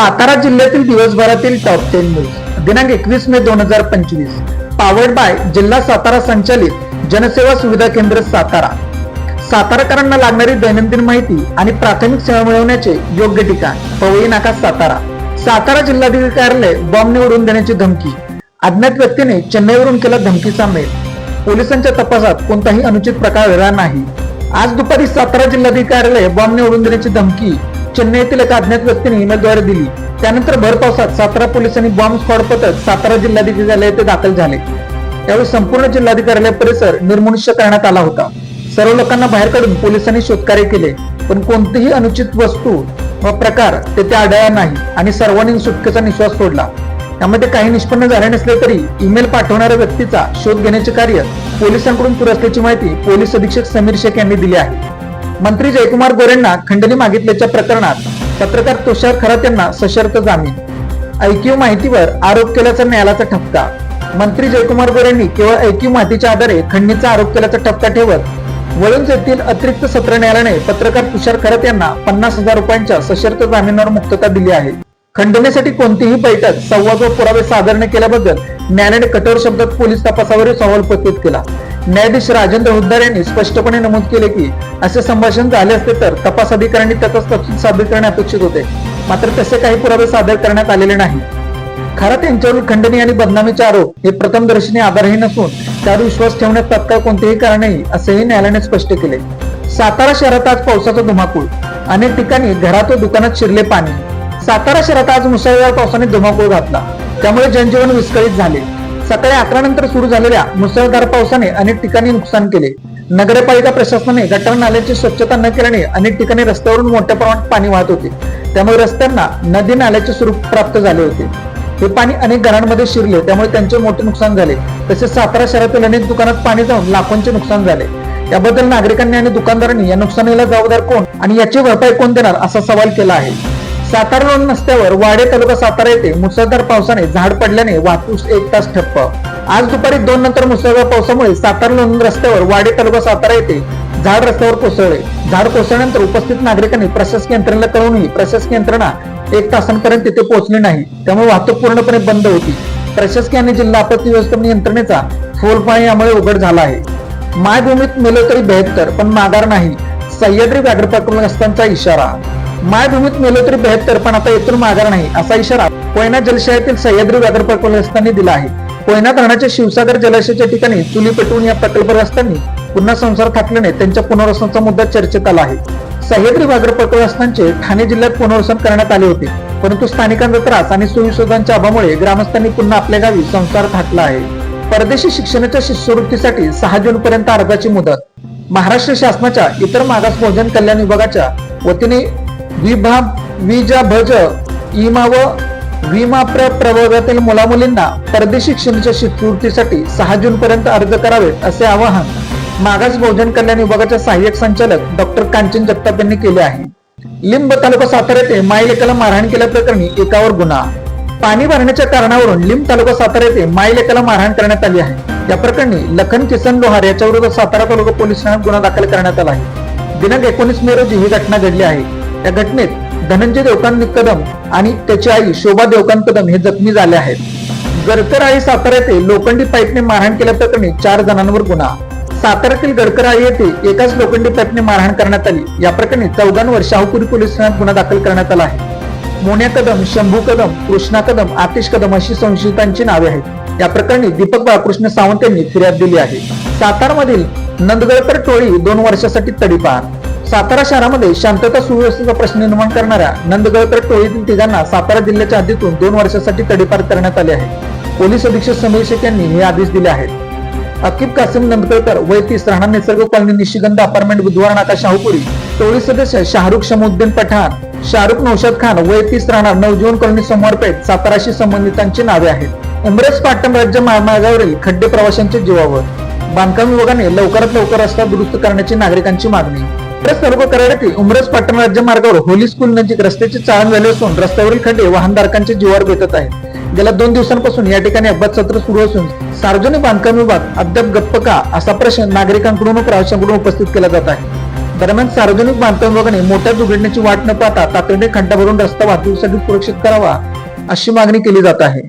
सातारा जिल्ह्यातील दिवसभरातील top ten news दिनांक एकवीस मे दोन हजार पंचवीस. पावर्ड बाय जिल्हा सातारा संचालित जनसेवा सुविधा केंद्र सातारा. साताराकरांना लागणारी दैनंदिन माहिती आणि प्राथमिक सेवा मिळवण्याचे योग्य ठिकाण पवई नाका सातारा. सातारा जिल्हाधिकारी कार्यालय बॉम्ब निवडून देण्याची धमकी. अज्ञात व्यक्तीने चेन्नईवरून केला धमकीचा मेल पोलिसांच्या तपासात कोणताही अनुचित प्रकार घडला नाही. आज दुपारी सातारा जिल्हाधिकारी कार्यालय बॉम्ब निवडून देण्याची धमकी चेन्नईतील एका अज्ञात व्यक्तीने ईमेलद्वारे दिली. त्यानंतर भर पावसात सातारा पोलिसांनी बॉम्ब स्क्वॉड पथक सातारा जिल्हाधिकारी येथे दाखल झाले. त्यावेळी संपूर्ण जिल्हाधिकार्यालय परिसर निर्मनुष्य करण्यात आला होता. सर्व लोकांना बाहेर काढून पोलिसांनी शोधकार्य केले पण कोणतीही अनुचित वस्तू व प्रकार तेथे आढळला नाही आणि सर्वांनी सुटकेचा निश्वास सोडला. त्यामध्ये काही निष्पन्न झाले नसले तरी ईमेल पाठवणाऱ्या व्यक्तीचा शोध घेण्याचे कार्य पोलिसांकडून सुरू असल्याची माहिती पोलीस अधीक्षक समीर शेख यांनी दिली आहे. मंत्री जयकुमार गोरेंना खंडणी मागितल्याच्या प्रकरणात पत्रकार तुषार खरात यांना सशर्त जामीन. ऐकीव माहितीवर आरोप केल्याचा न्यायालयाचा ठपका. मंत्री जयकुमार गोरेंनी केवळ ऐकीव माहितीच्या आधारे खंडणीचा आरोप केल्याचा ठपका ठेवत वळूंज येथील अतिरिक्त सत्र न्यायालयाने पत्रकार तुषार खरात यांना पन्नास हजार रुपयांच्या सशर्त जामीनावर मुक्तता दिली आहे. खंडणीसाठी कोणतीही बैठक संवाद व पुरावे सादर न केल्याबद्दल न्यायालयाने कठोर शब्दात पोलीस तपासावरील सवाल उपस्थित केला. न्यायाधीश राजेंद्र हुद्दार यांनी स्पष्टपणे नमूद केले की असे संभाषण झाले असते तर तपास अधिकाऱ्यांनी त्याचा तपशील सादर करणे अपेक्षित होते. मात्र तसे काही पुरावे सादर करण्यात आलेले नाही. खरात यांच्यावरील खंडणी आणि बदनामीचे आरोप हे प्रथमदर्शनी आधारही नसून त्यावर विश्वास ठेवण्यात तत्काळ कोणतेही कारण नाही असेही न्यायालयाने स्पष्ट केले. सातारा शहरात आज पावसाचा धुमाकूळ. अनेक ठिकाणी घरात व दुकानात शिरले पाणी. सातारा शहरात आज मुसळधार पावसाने धुमाकूळ घातला. त्यामुळे जनजीवन विस्कळीत झाले. सकाळी अकरा नंतर सुरू झालेल्या मुसळधार पावसाने अनेक ठिकाणी नुकसान केले. नगरपालिका प्रशासनाने गटर नाल्याची स्वच्छता न केल्याने अनेक ठिकाणी रस्त्यावरून मोठ्या प्रमाणात पाणी वाहत होते. त्यामुळे रस्त्यांना नदी नाल्याचे स्वरूप प्राप्त झाले होते. हे पाणी अनेक घरांमध्ये शिरले त्यामुळे त्यांचे मोठे नुकसान झाले. तसेच सातारा शहरातील अनेक दुकानात पाणी जाऊन लाखोंचे नुकसान झाले. याबद्दल नागरिकांनी आणि दुकानदारांनी या नुकसानीला जबाबदार कोण आणि याची भरपाई कोण देणार असा सवाल केला आहे. सातारा रोड रस्त्यावर वाडे तालुका सातारा येथे मुसळधार पावसाने झाड पडल्याने वाहतूक एक तास ठप्प. आज दुपारी दोन नंतर मुसळधार पावसामुळे सातारा लोणंद रस्त्यावर वाडे तालुका सातारा येथे झाड रस्त्यावर कोसळले. झाड कोसळल्यानंतर उपस्थित नागरिकांनी प्रशासकीय यंत्रणेला कळूनही प्रशासकीय यंत्रणा एक तासांपर्यंत तिथे पोहोचली नाही. त्यामुळे वाहतूक पूर्णपणे बंद होती. प्रशासकीय आणि जिल्हा आपत्ती व्यवस्थापन यंत्रणेचा फोलपाणी यामुळे उघड झाला आहे. मायभूमीत मेलो तरी बेहत्तर पण माघार नाही. सह्याद्री व्याघ्र प्रकल्पग्रस्तांचा इशारा. मायभूमीत मेलो तरी बेहत्तर पण आता येथून माघार नाही असा इशारा कोयना जलाशयातील सह्याद्री व्याघ्र प्रकल्पग्रस्तांनी दिला आहे. कोयना धरणाच्या शिवसागर जलाशयाच्या ठिकाणी चुली पेटवून या प्रकल्पग्रस्तांनी पुन्हा संसार थाटल्याने त्यांच्या पुनर्वसनाचा मुद्दा चर्चेत आला आहे. सह्याद्री व्याघ्र प्रकल्पग्रस्तांचे ठाणे जिल्ह्यात पुनर्वसन करण्यात आले होते परंतु स्थानिकांचा त्रास आणि सोयीसुविधांच्या अभावामुळे ग्रामस्थांनी पुन्हा आपल्या गावी संसार थाटला आहे. परदेशी शिक्षणाच्या शिष्यवृत्तीसाठी सहा जून पर्यंत अर्जाची मुदत महाराष्ट्र शासनाच्या इतर मागास भोजन कल्याण विभागाच्या वतीने विभा विजा भज इमा व विमा प्रवर्गातील मुलामुलींना परदेशी शिक्षणाच्या शिष्यवृत्तीसाठी सहा जून पर्यंत अर्ज करावेत असे आवाहन मागास भोजन कल्याण विभागाच्या सहाय्यक संचालक डॉक्टर कांचन जगताप यांनी केले आहे. लिंब तालुका सातारा येथे माईलेकाला मारहाण केल्याप्रकरणी एकावर गुन्हा. पाणी भरण्याच्या कारणावरून लिंब तालुका सातारा येथे माईलेकाला मारहाण करण्यात आली आहे. या प्रकरणी लखन किसन लोहार याच्या विरोधात सातारा तालुका पोलीस ठाण्यात गुन्हा दाखल करण्यात आला आहे. दिनांक एकोणीस मे रोजी ही घटना घडली आहे. या घटनेत धनंजय देवकांत कदम आणि त्याची आई शोभा देवकांत कदम हे जखमी झाले आहेत. गडकर आई सातारा येथे लोखंडी पाईपने मारहाण केल्याप्रकरणी चार जणांवर गुन्हा. साताऱ्यातील गडकराई येथे एकाच लोखंडी पाईपने मारहाण करण्यात आली. या प्रकरणी चौघांवर शाहूपुरी पोलीस ठाण्यात गुन्हा दाखल करण्यात आला आहे. मोन्या कदम शंभू कदम कृष्णा कदम आतिश कदम अशी संशयितांची नावे आहेत. या प्रकरणी दीपक बाळकृष्ण सावंत यांनी फिर्याद दिली आहे. सातारमधील नंदगडकर टोळी दोन वर्षासाठी तडीपार. सातारा शहरामध्ये शांतता सुव्यवस्थेचा प्रश्न निर्माण करणाऱ्या नंदगळकर टोळीतील तिघांना सातारा जिल्ह्याच्या हद्दीतून दोन वर्षासाठी तडीपार करण्यात आले आहे. पोलीस अधीक्षक समीर शेख यांनी हे आदेश दिले आहेत. अकिब कासिम नंदकळकर वय तीस राहणार निसर्ग कॉलनी निशिगंध अपार्टमेंट बुधवार नाका शाहूपुरी. टोळी सदस्य शाहरुख शमुद्दीन पठाण शाहरुख नौशाद खान वय तीस राहणार नवजीवन कॉलनी समोरपेठ साताराशी संबंधितांची नावे आहेत. उमरेस पाटण राज्य महामार्गावरील खड्डे प्रवाशांच्या जीवावर. बांधकाम विभागाने लवकरात लवकर रस्ता दुरुस्त करण्याची नागरिकांची मागणी. तालुका कराड उमरस पाटण राज्य मार्गावर होली स्कूल नजीक रस्त्याचे चाळण झाले असून रस्त्यावरील खड्डे वाहनधारकांचे जीवावर बेतत आहेत. गेल्या दोन दिवसांपासून या ठिकाणी अपघात सत्र सुरू असून सार्वजनिक बांधकाम विभाग अद्याप गप्प का असा प्रश्न नागरिकांकडून व प्रवाशांकडून उपस्थित केला जात आहे. दरम्यान सार्वजनिक बांधकाम विभागाने मोठ्या दुर्घटनेची वाट न पाहता तातडीने खड्डा भरून रस्ता वाहतुकीसाठी सुरक्षित करावा अशी मागणी केली जात आहे.